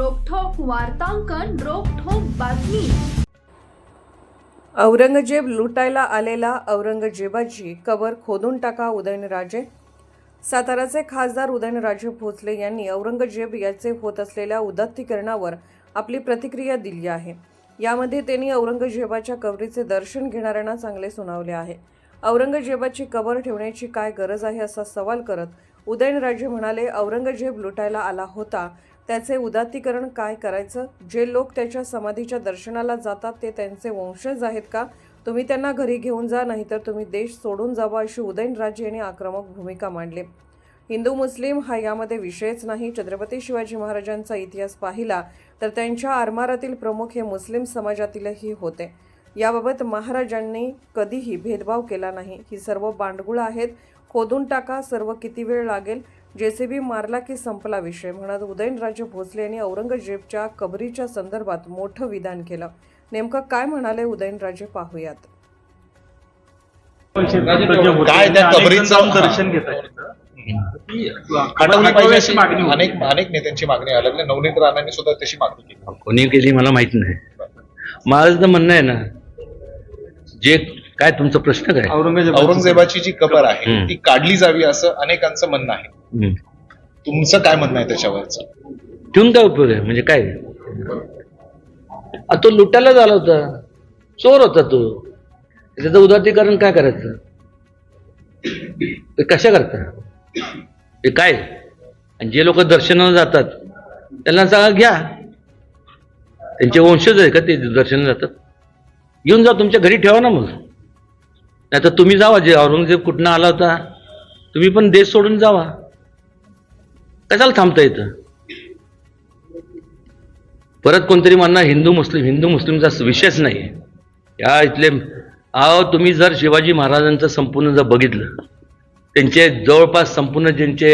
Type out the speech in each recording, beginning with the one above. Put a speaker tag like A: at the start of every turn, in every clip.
A: वार्तांकन रोखोक बातमी.
B: औरंगजेब लुटायला आलेला औरंगजेबाची कबर खोदून टाका उदयनराजे. साताराचे खासदार उदयनराजे भोसले यांनी औरंगजेब याचे होत असलेल्या उदात्तीकरणावर आपली प्रतिक्रिया दिली आहे. यामध्ये त्यांनी औरंगजेबाच्या कबरीचे दर्शन घेणाऱ्यांना चांगले सुनावले आहे. औरंगजेबाची कबर ठेवण्याची काय गरज आहे असा सवाल करत उदयनराजे म्हणाले औरंगजेब लुटायला आला होता त्याचे उदात्तीकरण काय करायचं? जे लोक त्याच्या समाधीच्या दर्शनाला जातात ते त्यांचे वंशज आहेत का? तुम्ही त्यांना घरी घेऊन जा नाहीतर तुम्ही देश सोडून जावा अशी उदयनराजे यांनी आक्रमक भूमिका मांडली. हिंदू मुस्लिम हा यामध्ये विषयच नाही. छत्रपती शिवाजी महाराजांचा इतिहास पाहिला तर त्यांच्या आरमारातील प्रमुख हे मुस्लिम समाजातीलही होते. याबाबत महाराजांनी कधीही भेदभाव केला नाही. ही सर्व बांडगुळं आहेत. खोदून टाका सर्व किती वेळ लागेल? जेसीबी मारला की संपला विषय. म्हणत उदयनराजे भोसले यांनी औरंगजेबच्या कबरीच्या संदर्भात मोठं विधान केलं. नेमकं काय म्हणाले उदयनराजे पाहूयात.
C: काय त्या कबरीचं-
D: जाऊन दर्शन घेत.
C: अनेक अनेक नेत्यांची मागणी आहे लागली नवनीत राणांनी सुद्धा तशी मागणी केली.
E: कोणी केली मला माहीत नाही. माझं म्हणणं आहे ना जे काय तुमचा प्रश्न काय?
D: औरंगजेब
C: औरंगजेबाची जी कबर आहे. ती काढली जावी असं अनेकांचं म्हणणं आहे. तुमचं काय म्हणणं आहे त्याच्यावरचं?
E: ठेवून काय उपयोग आहे? म्हणजे काय? आ, तो लुटायला झाला होता. चोर होता तो. त्याचं उदातीकरण काय करायचं? ते कशा करता? ते काय? आणि जे लोक दर्शनाला जातात त्यांना सांगा घ्या. त्यांचे वंशज आहे का ते दर्शनाला जातात? घेऊन जा तुमच्या घरी ठेवा ना मग. नाही तर तुम्ही जावा जे औरंगजेब कुठनं आला होता तुम्ही पण देश सोडून जावा. कशाला थांबता येतं परत कोणतरी म्हणणार हिंदू मुस्लिम हिंदू मुस्लिमचा विषयच नाही. या इथले अहो तुम्ही जर शिवाजी महाराजांचं संपूर्ण जर बघितलं त्यांचे जवळपास संपूर्ण ज्यांचे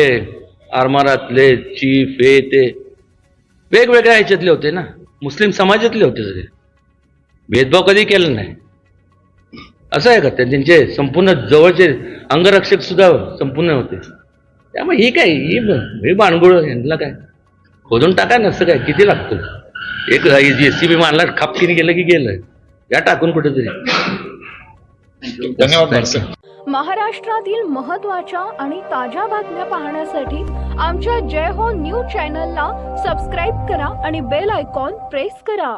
E: आरमारातले चीफ हे ते वेगवेगळ्या ह्याच्यातले होते ना. मुस्लिम समाजातले होते सगळे. भेदभाव कधी केला नाही. असं आहे का? ते त्यांचे संपूर्ण जवळचे अंगरक्षक सुद्धा संपूर्ण होते. त्यामुळे ही काय ही ही बाणगुळ यांना काय? खोदून टाका नसतं काय किती लागतं? एक जे सी बी मारला खापकीने गेलं की गेलं या टाकून कुठेतरी.
C: धन्यवाद
A: महाराष्ट्रातील महत्त्वाच्या आणि ताज्या बातम्या पाहण्यासाठी आमच्या जय हो न्यूज चॅनलला सबस्क्राईब करा आणि बेल आयकॉन प्रेस करा.